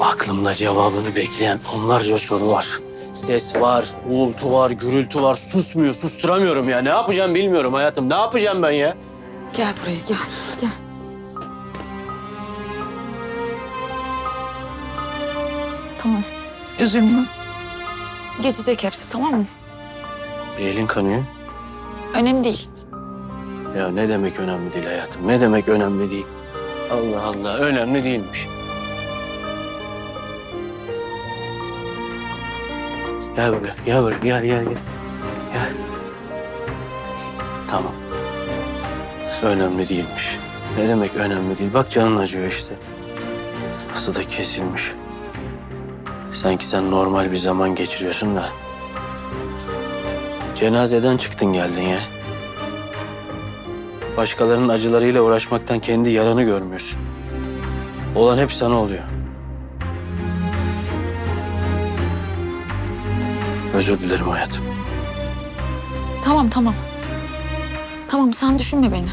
Aklımda cevabını bekleyen onlarca soru var. Ses var, uğultu var, gürültü var. Susmuyor, susturamıyorum ya. Ne yapacağım bilmiyorum hayatım. Ne yapacağım ben ya? Gel buraya gel. Gel. Tamam. Üzülme. Geçecek hepsi tamam mı? Bir elin kanıyor. Önemli değil. Ya ne demek önemli değil hayatım? Ne demek önemli değil? Allah Allah, önemli değilmiş. Gel buraya, gel buraya, gel, gel, gel. Gel. Tamam. Önemli değilmiş. Ne demek önemli değil? Bak canın acıyor işte. Nasıl da kesilmiş. Sanki sen normal bir zaman geçiriyorsun da. Cenazeden çıktın geldin ya. Başkalarının acılarıyla uğraşmaktan kendi yaranı görmüyorsun. Olan hep sana oluyor. Özür dilerim hayatım. Tamam tamam. Tamam sen düşünme beni.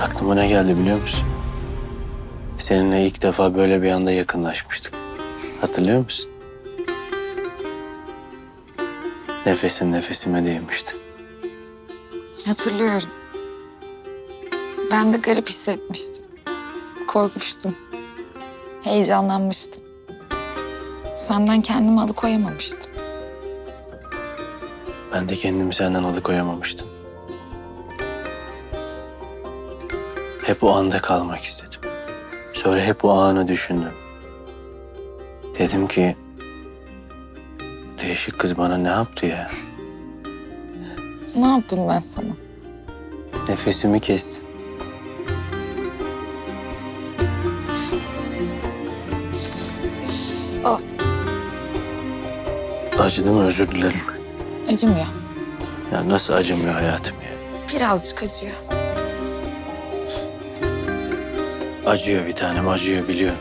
Aklıma ne geldi biliyor musun? Seninle ilk defa böyle bir anda yakınlaşmıştık. Hatırlıyor musun? Nefesin nefesime değmişti. Hatırlıyorum. Ben de garip hissetmiştim. Korkmuştum. Heyecanlanmıştım. Senden kendimi alıkoyamamıştım. Ben de kendimi senden alıkoyamamıştım. Hep o anda kalmak istedim. Sonra hep o anı düşündüm. Dedim ki... Değişik kız bana ne yaptı ya? Ne yaptım ben sana? Nefesimi kesti. Ah. Acıdı mı özür dilerim. Acımıyor. Ya nasıl acımıyor hayatım ya? Birazcık acıyor. Acıyor bir tanem acıyor biliyorum.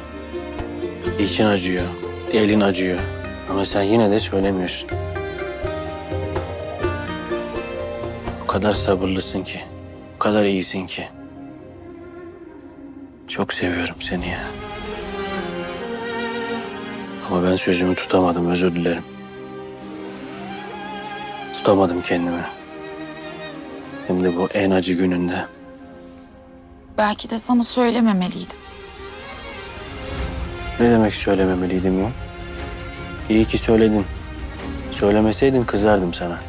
İçin acıyor, elin acıyor. Ama sen yine de söylemiyorsun. O kadar sabırlısın ki, o kadar iyisin ki. Çok seviyorum seni ya. Ama ben sözümü tutamadım, özür dilerim. Tutamadım kendimi. Hem de bu en acı gününde. Belki de sana söylememeliydim. Ne demek söylememeliydim ya? İyi ki söyledin. Söylemeseydin kızardım sana.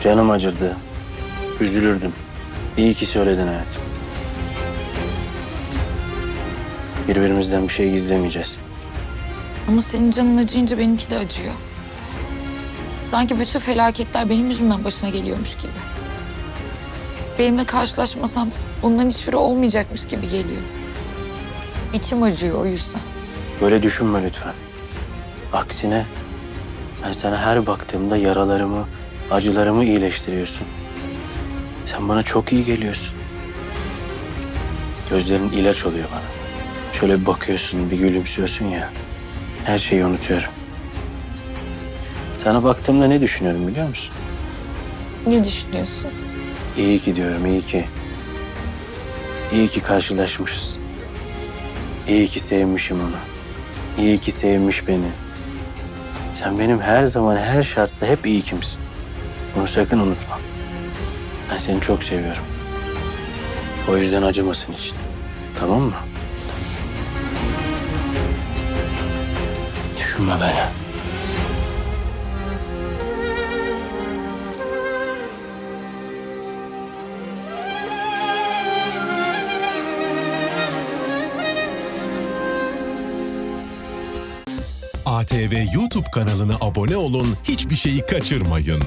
Canım acırdı. Üzülürdüm. İyi ki söyledin hayatım. Birbirimizden bir şey gizlemeyeceğiz. Ama senin canın acıyınca benimki de acıyor. Sanki bütün felaketler benim yüzümden başına geliyormuş gibi. Benimle karşılaşmasan bunların hiçbiri olmayacakmış gibi geliyor. İçim acıyor o yüzden. Böyle düşünme lütfen. Aksine ben sana her baktığımda yaralarımı, acılarımı iyileştiriyorsun. Sen bana çok iyi geliyorsun. Gözlerin ilaç oluyor bana. Şöyle bir bakıyorsun, bir gülümsüyorsun ya. Her şeyi unutuyorum. Sana baktığımda ne düşünüyorum biliyor musun? Ne düşünüyorsun? İyi ki diyorum, iyi ki. İyi ki karşılaşmışız. İyi ki sevmişim onu. İyi ki sevmiş beni. Sen benim her zaman, her şartta hep iyi kimsin. Bunu sakın unutma. Ben seni çok seviyorum. O yüzden acımasın için. Tamam mı? Düşünme beni. ATV YouTube kanalına abone olun, hiçbir şeyi kaçırmayın.